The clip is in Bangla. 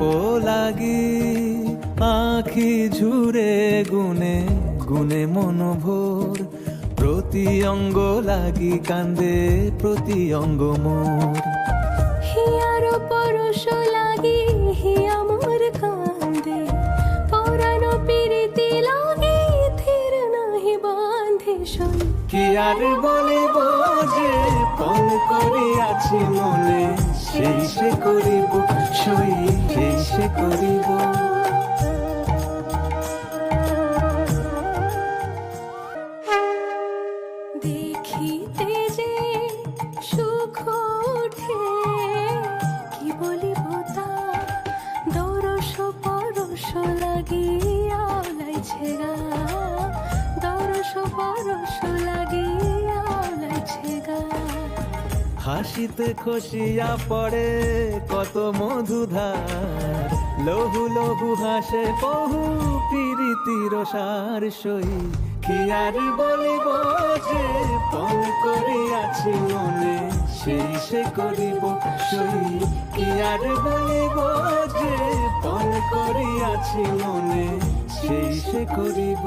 লাগি আখি ঝুরে গুনে গুনে মনোভোর। প্রতি অঙ্গ লাগি কান্দে প্রতি অঙ্গ মোর। হিয়ার পরশ লাগি হিয়া মোর কান্দে। পরানো পিরিতি লাগি থির নাহি বাঁধে সই কি আর বলিব যে পণ করিয়াছি মনে সেই সে করিব সই করিব। দেখিতে যে সুখ উঠে কি বলিব তা? লাগিয়া হাসিতে খসিয়া পড়ে, কত মধুধার। লহু লহু হাসে বহু প্রীতির সার সই। কি আর বলিব যে পণ করিয়াছি মনে, সেই সে করিব সই। কি আর বলিব যে পণ করিয়াছি মনে, সেই সে করিব।